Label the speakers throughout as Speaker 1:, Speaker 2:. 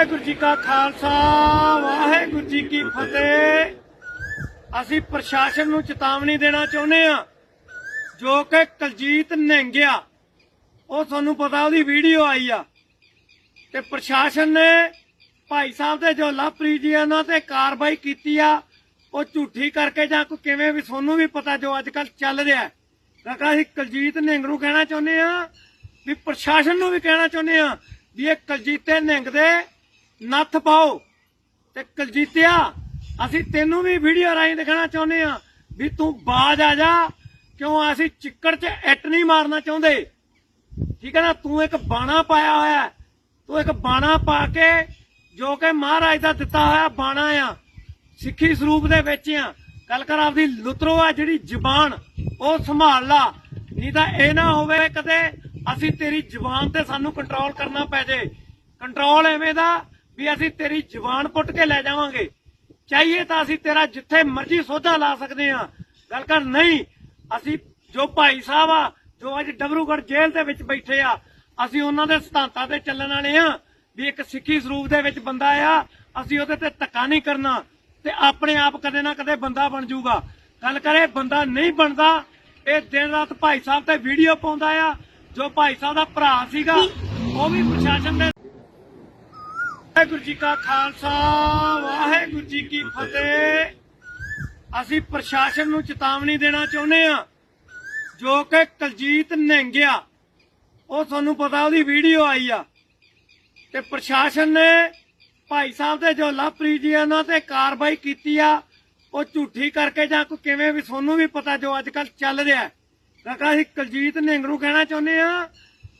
Speaker 1: ਵਾਹਿਗੁਰੂ ਜੀ ਕਾ ਖਾਲਸਾ, ਵਾਹਿਗੁਰੂ ਜੀ ਕੀ ਫਤਿਹ। ਅਸੀਂ ਪ੍ਰਸ਼ਾਸਨ ਨੂੰ ਚੇਤਾਵਨੀ ਦੇਣਾ ਚਾਹੁੰਦੇ ਆ ਜੋ ਕਿ ਕਲਜੀਤ ਨਿਹੰਗਿਆ ਉਹ ਤੁਹਾਨੂੰ ਪਤਾ ਉਹਦੀ ਵੀਡੀਓ ਆਈ ਆ। ਤੇ ਪ੍ਰਸ਼ਾਸਨ ਨੇ ਭਾਈ ਸਾਹਿਬ ਦੇ ਜੋ ਲਵਪ੍ਰੀਤ ਜੀ ਉਹਨਾਂ ਤੇ ਕਾਰਵਾਈ ਕੀਤੀ ਆ, ਉਹ ਝੂਠੀ ਕਰਕੇ ਜਾਂ ਕੋਈ ਕਿਵੇਂ ਵੀ ਤੁਹਾਨੂੰ ਵੀ ਪਤਾ ਜੋ ਅੱਜ ਕੱਲ ਚੱਲ ਰਿਹਾ ਹੈ। ਕਾਕਾ ਅਸੀਂ ਕਲਜੀਤ ਨਿਹੰਗ ਨੂੰ ਕਹਿਣਾ ਚਾਹੁੰਦੇ ਆ ਵੀ ਪ੍ਰਸ਼ਾਸਨ ਨੂੰ ਵੀ ਕਹਿਣਾ ਚਾਹੁੰਦੇ ਆ ਵੀ ਇਹ ਕਲਜੀਤੇ ਨਿੰਗ ਦੇ ਨੱਥ ਪਾਓ ਤੇ ਕਲਜੀਤਿਆ ਅਸੀਂ ਤੈਨੂੰ ਵੀ ਵੀਡੀਓ ਰਾਹੀਂ ਦਿਖਾਣਾ ਚਾਹੁੰਦੇ ਆ ਵੀ ਤੂੰ ਬਾਜ ਆ ਜਾ, ਕਿਉਂ ਅਸੀਂ ਚਿੱਕੜ 'ਚ ਇੱਟ ਨਹੀਂ ਮਾਰਨਾ ਚਾਹੁੰਦੇ? ਠੀਕ ਹੈ ਨਾ, ਤੂੰ ਇੱਕ ਬਾਣਾ ਪਾਇਆ ਹੋਇਆ ਤੂੰ ਇੱਕ ਬਾਣਾ ਪਾ ਕੇ ਜੋ ਕਿ ਮਹਾਰਾਜ ਦਾ ਦਿੱਤਾ ਹੋਇਆ ਬਾਣਾ ਆ, ਸਿੱਖੀ ਸਰੂਪ ਦੇ ਵਿੱਚ ਆ। ਗੱਲ ਕਰ ਆਪਦੀ ਲੁਤਰੋ ਆ ਜਿਹੜੀ ਜ਼ੁਬਾਨ, ਉਹ ਸੰਭਾਲ ਲਾ। ਨਹੀਂ ਤਾਂ ਇਹ ਨਾ ਹੋਵੇ ਕਦੇ ਅਸੀਂ ਤੇਰੀ ਜ਼ੁਬਾਨ ਤੇ ਸਾਨੂੰ ਕੰਟਰੋਲ ਕਰਨਾ ਪੈ ਜੇ। ਕੰਟਰੋਲ ਐਵੇਂ ਦਾ ਵੀ ਅਸੀਂ ਤੇਰੀ ਜਵਾਨ ਪੁੱਟ ਕੇ ਲੈ ਜਾਵਾਂਗੇ। ਚਾਹੀਏ ਤਾਂ ਅਸੀਂ ਤੇਰਾ ਜਿੱਥੇ ਮਰਜ਼ੀ ਸੋਧਾ ਲਾ ਸਕਦੇ ਆ ਗੱਲ ਕਰ, ਨਹੀਂ, ਅਸੀਂ ਜੋ ਭਾਈ ਸਾਹਿਬ ਆ, ਜੋ ਅੱਜ ਡਬਰੂਗੜ੍ਹ ਜੇਲ੍ਹ ਦੇ ਵਿੱਚ ਬੈਠੇ ਆ, ਅਸੀਂ ਉਹਨਾਂ ਦੇ ਸਿਧਾਂਤਾਂ ਤੇ ਚੱਲਣ ਵਾਲੇ ਆ ਵੀ ਇੱਕ ਸਿੱਖੀ ਸਰੂਪ ਦੇ ਵਿੱਚ ਬੰਦਾ ਆ, ਅਸੀਂ ਉਹਦੇ ਤੇ ਧੱਕਾ ਨਹੀਂ ਕਰਨਾ ਤੇ ਆਪਣੇ ਆਪ ਕਦੇ ਨਾ ਕਦੇ ਬੰਦਾ ਬਣ ਜਾਊਗਾ। ਗੱਲ ਕਰੇ ਬੰਦਾ ਨਹੀਂ ਬਣਦਾ, ਇਹ ਦਿਨ ਰਾਤ ਭਾਈ ਸਾਹਿਬ ਤੇ ਵੀਡੀਓ ਪਾਉਂਦਾ ਆ, ਜੋ ਭਾਈ ਸਾਹਿਬ ਦਾ ਭਰਾ ਸੀਗਾ, ਉਹ ਵੀ ਪ੍ਰਸ਼ਾਸਨ ਦੇ ਵਾਹਿਗੁਰੂ ਜੀ ਕਾ ਖਾਲਸਾ, ਵਾਹਿਗੁਰੂ ਜੀ ਕੀ ਫਤਿਹ। ਅਸੀਂ ਪ੍ਰਸ਼ਾਸਨ ਨੂੰ ਚੇਤਾਵਨੀ ਦੇਣਾ ਚਾਹੁੰਦੇ ਆ ਜੋ ਕਿ ਕਲਜੀਤ ਨਿਹੰਗਿਆ ਉਹ ਤੁਹਾਨੂੰ ਪਤਾ ਉਹਦੀ ਵੀਡੀਓ ਆਈ ਆ। ਤੇ ਪ੍ਰਸ਼ਾਸਨ ਨੇ ਭਾਈ ਸਾਹਿਬ ਦੇ ਜੋ ਲਵਪ੍ਰੀਤ ਜੀ ਉਹਨਾਂ ਤੇ ਕਾਰਵਾਈ ਕੀਤੀ ਆ, ਉਹ ਝੂਠੀ ਕਰਕੇ ਜਾਂ ਕੋਈ ਕਿਵੇਂ ਵੀ ਤੁਹਾਨੂੰ ਵੀ ਪਤਾ ਜੋ ਅੱਜ ਕੱਲ ਚੱਲ ਰਿਹਾ। ਹੈ ਕਾਕਾ ਅਸੀਂ ਕਲਜੀਤ ਨਿਹੰਗ ਨੂੰ ਕਹਿਣਾ ਚਾਹੁੰਦੇ ਆ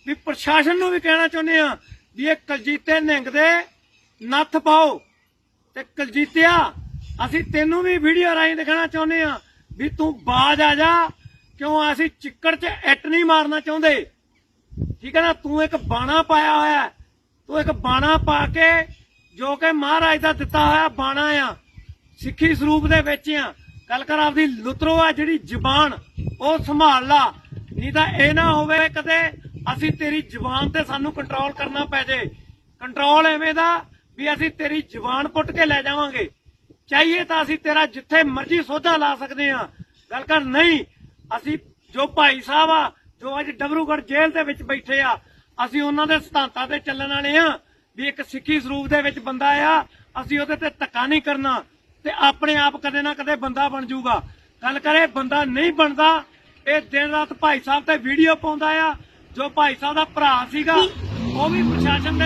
Speaker 1: ਵੀ ਪ੍ਰਸ਼ਾਸਨ ਨੂੰ ਵੀ ਕਹਿਣਾ ਚਾਹੁੰਦੇ ਆ ਵੀ ਇਹ ਕਲਜੀਤੇ ਨਿਹੰਗ ਦੇ ਨੱਥ ਪਾਓ ਤੇ ਕਲਜੀਤਿਆ, ਅਸੀਂ ਤੈਨੂੰ ਵੀ ਵੀਡੀਓ ਰਾਹੀਂ ਦਿਖਾਣਾ ਚਾਹੁੰਦੇ ਆ ਵੀ ਤੂੰ ਬਾਜ ਆ ਜਾ, ਕਿਉਂ ਅਸੀਂ ਚਿੱਕੜ 'ਚ ਇੱਟ ਨਹੀਂ ਮਾਰਨਾ ਚਾਹੁੰਦੇ? ਠੀਕ ਹੈ ਨਾ, ਤੂੰ ਇੱਕ ਬਾਣਾ ਪਾਇਆ ਹੋਇਆ ਤੂੰ ਇੱਕ ਬਾਣਾ ਪਾ ਕੇ ਜੋ ਕਿ ਮਹਾਰਾਜ ਦਾ ਦਿੱਤਾ ਹੋਇਆ ਬਾਣਾ ਆ, ਸਿੱਖੀ ਸਰੂਪ ਦੇ ਵਿੱਚ ਆ। ਗੱਲ ਕਰ ਆਪਦੀ ਲੁਤਰੋ ਆ ਜਿਹੜੀ ਜ਼ੁਬਾਨ, ਉਹ ਸੰਭਾਲ ਲਾ। ਨਹੀਂ ਤਾਂ ਇਹ ਨਾ ਹੋਵੇ ਕਦੇ ਅਸੀਂ ਤੇਰੀ ਜ਼ੁਬਾਨ ਤੇ ਸਾਨੂੰ ਕੰਟਰੋਲ ਕਰਨਾ ਪੈ ਜੇ। ਕੰਟਰੋਲ ਐਵੇਂ ਦਾ ਵੀ ਅਸੀਂ ਤੇਰੀ ਜਵਾਨ ਪੁੱਟ ਕੇ ਲੈ ਜਾਵਾਂਗੇ। ਚਾਹੀਏ ਤਾਂ ਅਸੀਂ ਤੇਰਾ ਜਿੱਥੇ ਮਰਜ਼ੀ ਸੋਧਾ ਲਾ ਸਕਦੇ ਆ ਗੱਲ ਕਰ, ਨਹੀਂ, ਅਸੀਂ ਜੋ ਭਾਈ ਸਾਹਿਬ ਆ, ਜੋ ਅੱਜ ਡਬਰੂਗੜ੍ਹ ਜੇਲ੍ਹ ਦੇ ਵਿੱਚ ਬੈਠੇ ਆ, ਅਸੀਂ ਉਹਨਾਂ ਦੇ ਸਿਧਾਂਤਾਂ ਤੇ ਚੱਲਣ ਵਾਲੇ ਆ ਵੀ ਇੱਕ ਸਿੱਖੀ ਸਰੂਪ ਦੇ ਵਿੱਚ ਬੰਦਾ ਆ, ਅਸੀਂ ਉਹਦੇ ਤੇ ਧੱਕਾ ਨਹੀਂ ਕਰਨਾ ਤੇ ਆਪਣੇ ਆਪ ਕਦੇ ਨਾ ਕਦੇ ਬੰਦਾ ਬਣ ਜਾਊਗਾ। ਗੱਲ ਕਰੇ ਬੰਦਾ ਨਹੀਂ ਬਣਦਾ, ਇਹ ਦਿਨ ਰਾਤ ਭਾਈ ਸਾਹਿਬ ਤੇ ਵੀਡੀਓ ਪਾਉਂਦਾ ਆ, ਜੋ ਭਾਈ ਸਾਹਿਬ ਦਾ ਭਰਾ ਸੀਗਾ, ਉਹ ਵੀ ਪ੍ਰਸ਼ਾਸਨ ਦੇ